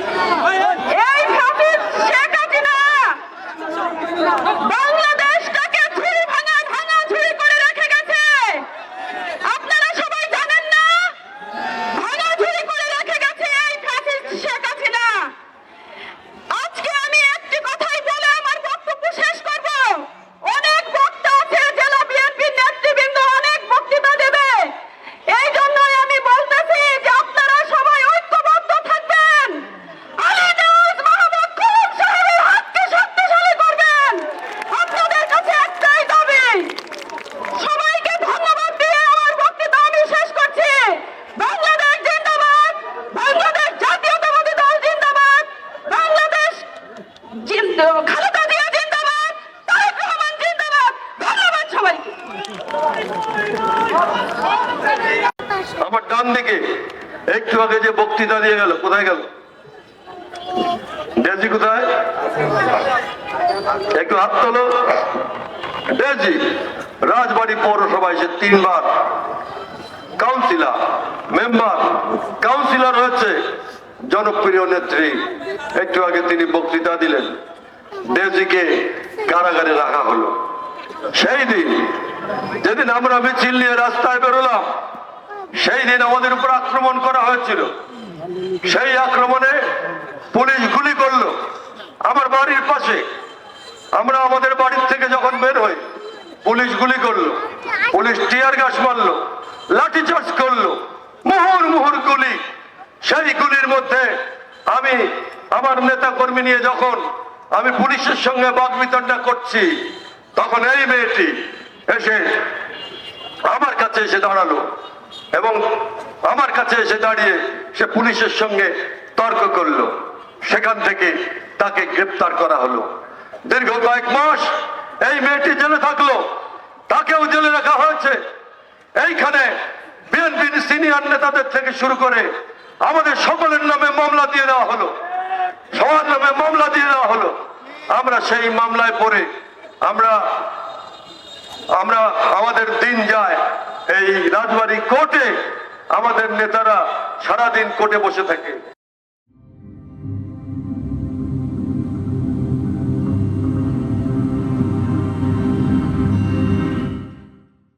Yeah. Oh, yeah. Khaleda Zia জিন্দাবাদ, তারেক রহমান জিন্দাবাদ, ধন্যবাদ সবাইকে। আমার ডান দিকে, একটু আগে যে বক্তৃতা দিয়ে গেল, কোথায় গেল? ডেজি কোথায়? একটু হাত তোলো। ডেজি, রাজবাড়ি পৌরসভায় সে তিনবার কাউন্সিলার, মেম্বার, কাউন্সিলর হয়েছে জনপ্রিয় নেত্রী। একটু আগে তিনি বক্তৃতা দিলেন। ডেজিকে কারাগারে রাখা হলো। সেই দিন, যেদিন আমরা মিছিল নিয়ে রাস্তায় বেরোলাম, সেই দিন আমাদের উপর আক্রমণ করা হয়েছিল। সেই আক্রমণে পুলিশ গুলি করল। আমার বাড়ির পাশে, আমরা আমাদের বাড়ির থেকে যখন বের হই, পুলিশ গুলি করল। পুলিশ টিয়ার গ্যাস মারলো লাঠিচার্জ করল। মুহুর মুহুর গুলি। সেই গুলির মধ্যে আমি, আমার নেতা কর্মী নিয়ে যখন আমি পুলিশের সঙ্গে বিতণ্ডা করছি। তখন এই মেয়েটি এসে আমার কাছে এসে দাঁড়াল এবং আমার কাছে এসে দাঁড়িয়ে সে পুলিশের সঙ্গে তর্ক করল। সেখান থেকে তাকে গ্রেপ্তার করা হলো। দীর্ঘ কয়েক মাস এই মেয়েটি জেলে থাকল। তাকেও জেলে রাখা হয়েছে। এইখানে বিএনপির সিনিয়র নেতাদের থেকে শুরু করে আমাদের সকলের নামে মামলা দিয়ে দেওয়া হলো। সবার মামলা দিয়ে দেওয়া হলো। আমরা সেই মামলায় পড়ে। আমরা আমরা আমাদের দিন যায়। এই রাজবাড়ি কোর্টে আমাদের নেতারা সারাদিন কোর্টে বসে থাকে।